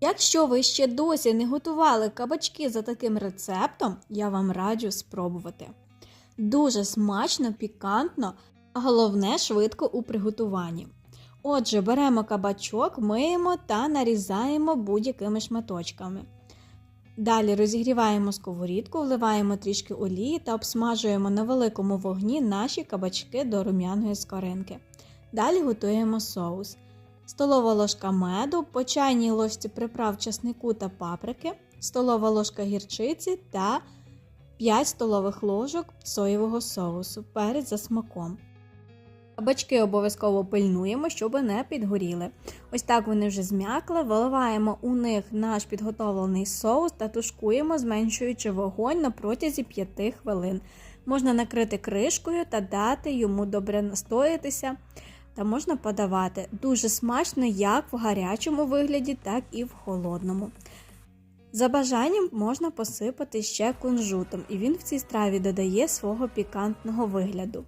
Якщо ви ще досі не готували кабачки за таким рецептом, я вам раджу спробувати. Дуже смачно, пікантно, а головне швидко у приготуванні. Отже, беремо кабачок, миємо та нарізаємо будь-якими шматочками. Далі розігріваємо сковорідку, вливаємо трішки олії та обсмажуємо на великому вогні наші кабачки до рум'яної скоринки. Далі готуємо соус. Столова ложка меду, по чайній ложці приправ часнику та паприки, столова ложка гірчиці та 5 столових ложок соєвого соусу, перець за смаком. Кабачки обов'язково пильнуємо, щоб не підгоріли. Ось так вони вже зм'якли, виливаємо у них наш підготовлений соус та тушкуємо, зменшуючи вогонь на протязі 5 хвилин. Можна накрити кришкою та дати йому добре настоятися та можна подавати. Дуже смачно як в гарячому вигляді, так і в холодному. За бажанням можна посипати ще кунжутом, і він в цій страві додає свого пікантного вигляду.